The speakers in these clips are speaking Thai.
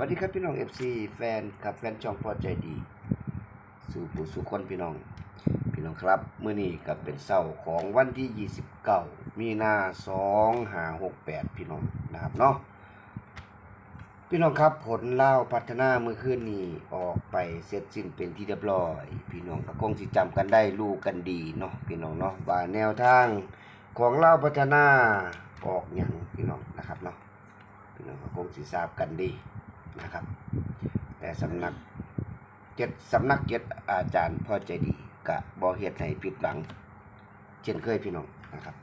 วัสดีครับพี่น้อง FC แฟนครับแฟนช่องพอใจดี สู่ผู้สู่คนพี่น้อง พี่น้องครับเมื้อนี้ก็เป็นเสาร์ของวันที่ 29 มีนา2568 พี่น้องนะครับเนาะพี่น้องครับผลเล่าพัฒนาเมื่อคืนนี้ออกไปเสร็จสิ้นเป็นที่เรียบร้อย พี่น้องก็คงสิจำกันได้รู้กันดีเนาะพี่น้องเนาะว่าแนวทางของเล่าพัฒนาออกหยังพี่น้องนะครับเนาะพี่น้องก็คงสิทราบกันดี นะครับ แต่สำนักเจ็ดสำนักเจ็ดอาจารย์พ่อใจดีกะบ่เฮ็ดให้ผิดหวัง เช่นเคยพี่น้องนะครับ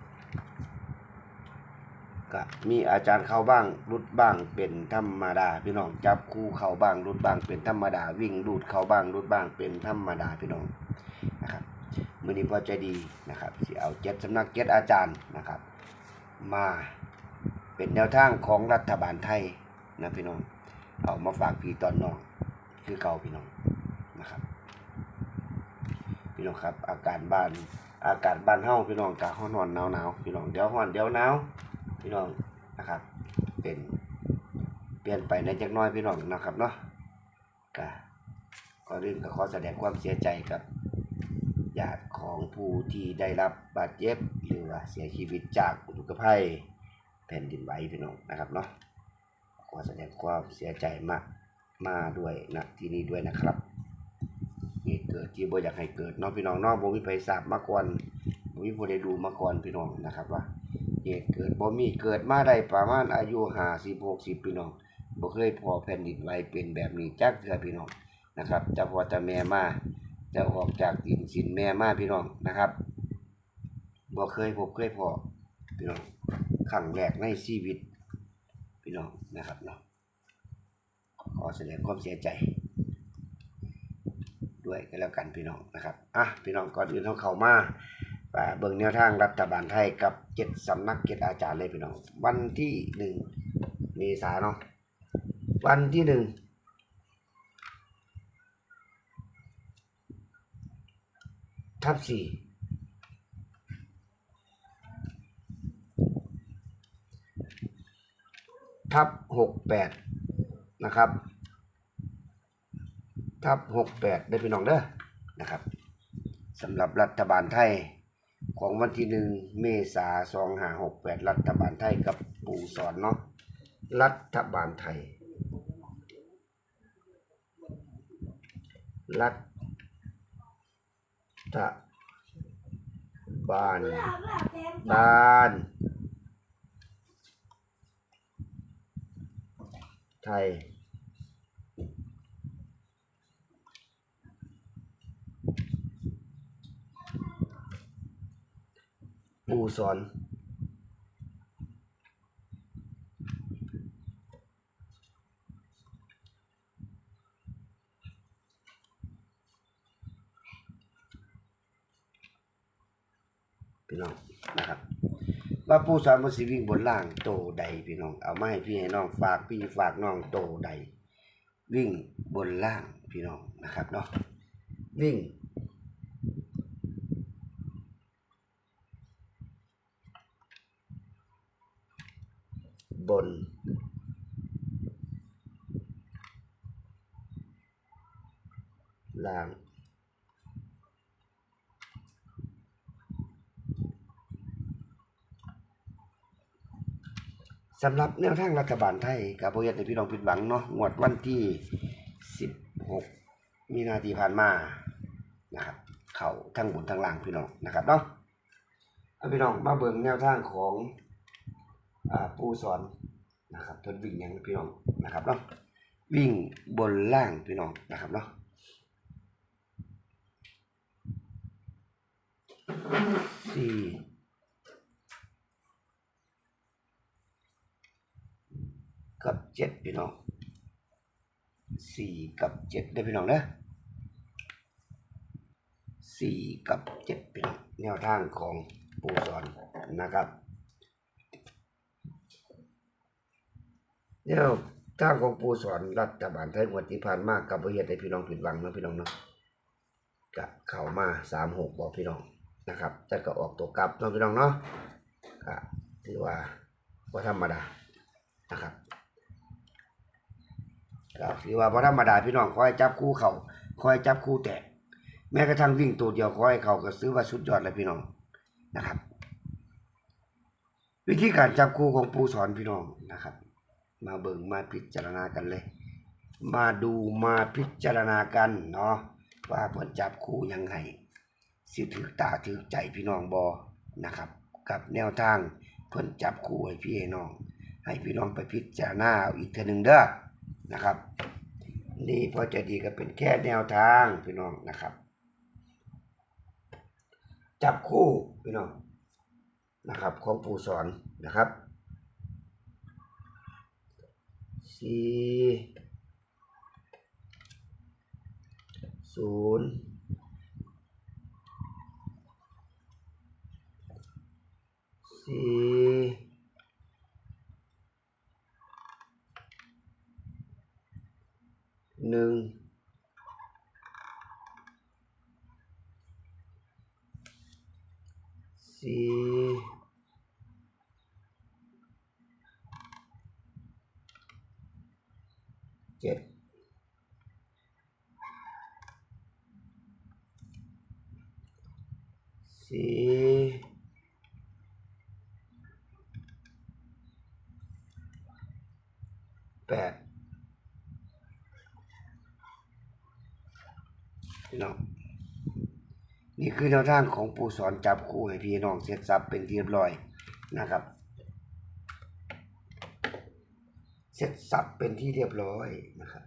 ก็มีอาจารย์เข้าบ้างรุดบ้างเป็นธรรมดาพี่น้องจับคู่เข้าบ้างรุดบ้างเป็นธรรมดา วิ่งรูดเข้าบ้างรุดบ้างเป็นธรรมดาพี่น้องนะครับมือนี้พ่อใจดีนะครับสิเอาเจ็ดสำนักเจ็ดอาจารย์นะครับ มาเป็นแนวทางของรัฐบาลไทยนะพี่น้อง เอามาฝากพี่ตอนน้องคือเก่าพี่น้องนะครับ พี่น้องครับ อาการบ้าน อากาศบ้านเฮาพี่น้องกะฮ้องนอนหนาวหนาวพี่น้องเดี๋ยวฮ้อนเดี๋ยวหนาวพี่น้องนะครับ เป็นเปลี่ยนไปในจักน้อยพี่น้องนะครับเนาะกะก่อนอื่นก็ขอแสดงความเสียใจกับญาติของผู้ที่ได้รับบาดเจ็บหรือว่าเสียชีวิตจากอุทกภัยแผ่นดินไหวพี่น้องนะครับเนาะ ขอแสดงความเสียใจมากมาด้วยนะที่นี่ด้วยนะครับเหตุเกิดที่บ่อยากให้เกิดเนาะพี่น้องเนาะบ่มีไผทราบมาก่อนบ่มีผู้ใดดูมาก่อนพี่น้องนะครับว่าเหตุเกิดบ่มีเกิดมาได้ประมาณอายุ50 60พี่น้องบ่เคยพอแผ่นดินไหวเป็นแบบนี้จักเทื่อพี่น้องนะครับจะพอแต่แม่มาจะออกจากดินสินแม่มาพี่น้องนะครับบ่เคยพบเคยพอพี่น้องครั้งแรกในชีวิต พี่น้องนะครับเนาะขอแสดงความเสียใจ ด้วยกันแล้วกันพี่น้องนะครับอะพี่น้องก่อนอื่นเขาเข้ามาเบิ่งแนวทางรัฐบาลไทยกับเจ็ดสำนักเจ็ดอาจารย์เลยพี่น้อง วันที่หนึ่งเมษาเนาะวันที่หนึ่งทับสี่ ทับหกแปดนะครับ ทับหกแปดได้พี่น้องเด้อนะครับสำหรับรัฐบาลไทยของวันที่หนึ่งเมษาสองหาหกแปดรัฐบาลไทยกับปู่สอนเนาะรัฐบาลไทย รัฐบาลบาล ไทย ปูสอนพี่น้องนะครับ ว่าผู้สอนมันสิวิ่งบนล่างโตใดพี่น้อง เอาไม้พี่ให้น้องฝากพี่ฝากน้องโตใด วิ่งบนล่างพี่น้องนะครับเนาะวิ่ง บน ล่าง สำหรับแนวทางรัฐบาลไทยกับโบยันในพี่น้องผิดหวังเนาะงวดวันที่ 16 มีนาทีผ่านมานะครับเขาทั้งบนทั้งล่างพี่น้องนะครับเนาะพี่น้องมาเบิ่งแนวทางของอผู้สอนนะครับเพิ่นวิ่งยังพี่น้องนะครับเนาะวิ่งบนล่างพี่น้องนะครับเนาะสี่ กับเจ็ดพี่น้องสี่กับเจ็ดได้พี่น้องเด้อสี่กับเจ็ดพี่น้องแนวทางของปูสอนนะครับแนวทางของปูสอนรัฐบาลไทยงวดที่ผ่านมากกับประเทศให้พี่น้องผิดหวังนะพี่น้องเนาะกะเข้ามาสามหกบอกพี่น้องนะครับแต่ก็ออกตัวกลับเนาะพี่น้องเนาะก็ถือว่าว่าธรรมดานะครับ ก็ถือว่าบ่ธรรมดาพี่น้องขอให้จับคู่เขาขอให้จับคู่แตก แม้กระทั่งวิ่งตัวเดียวขอให้เขาก็ซื้อว่าสุดยอดเลยพี่น้องนะครับ วิธีการจับคู่ของผู้สอนพี่น้องนะครับ มาเบิ่งมาพิจารณากันเลย มาดูมาพิจารณากันเนาะว่าเพิ่นจับคู่ยังไงสิถือตาถือใจพี่น้องบอนะครับ กับแนวทางเพิ่นจับคู่ให้พี่ให้น้อง ให้พี่น้องไปพิจารณาเอาอีกเทีหนึ่งเด้อ นะครับ นี่พอจะดีก็เป็นแค่แนวทางพี่น้องนะครับ จับคู่พี่น้องนะครับ ของผู้สอนนะครับสี่ศูนย์สี่ หนึ่งสี่เจ็ดสี่แปด พี่น้อง นี่คือแนวทางของปู่สอนจับคู่ให้พี่น้องเสร็จสับเป็นเรียบร้อยนะครับ เสร็จสับเป็นที่เรียบร้อยนะครับ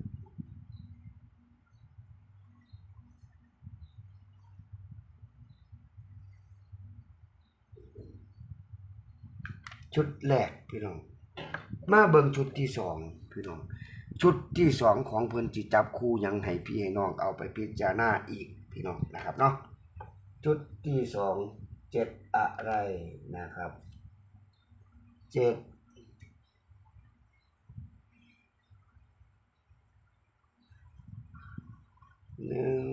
ชุดแรกพี่น้อง มาเบิ่งชุดที่สองพี่น้อง ชุดที่สองของเพิ่นจิจับคู่ยังให้พี่ให้น้องเอาไปพิจารณาอีกพี่น้องนะครับเนาะชุดที่สองเจ็ดอะไรนะครับเจ็ดหนึ่ง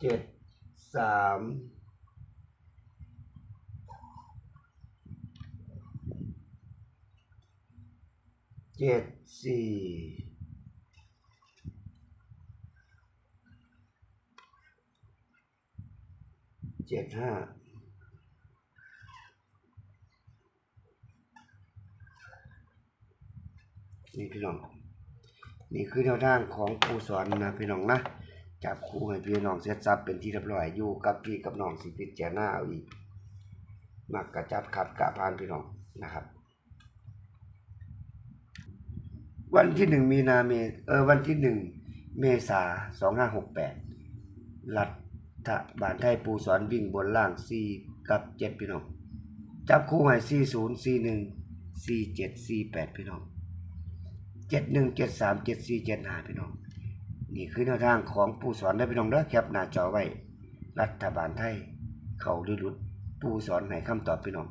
เจ็ดสาม เจ็ดสี่เจ็ดห้านี่พี่น้อง นี่คือแนวทางของครูสอนนะพี่น้องนะจับครูให้พี่น้องเสร็จสับเป็นที่เรียบร้อยอยู่กับพี่กับน้องสิพิจารณาเอาอีกมักกระจัดขัดกะพานพี่น้องนะครับ วันที่หนึ่งมีนาเมเออวันที่หนึ่งเมษาสองห้าหกแปดรัฐบาลไทยปูสอนวิ่งบนล่างสี่กับเจ็ดพี่น้อง จับคู่ให้สี่ศูนย์สี่หนึ่งสี่เจ็ดสี่แปดพี่น้องเจ็ดหนึ่งเจ็ดสามเจ็ดสี่เจ็ดห้าพี่น้อง นี่คือแนวทางของผู้สอนได้พี่น้องเด้อแคปหน้าจอไว้ รัฐบาลไทย เขาดื้อรุดผู้สอนให้คำตอบพี่น้อง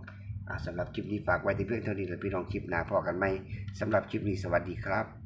สำหรับคลิปนี้ฝากไว้ที่เพื่อนเท่านี้แหละพี่น้องคลิปหน้าพอกันไหมสำหรับคลิปนี้สวัสดีครับ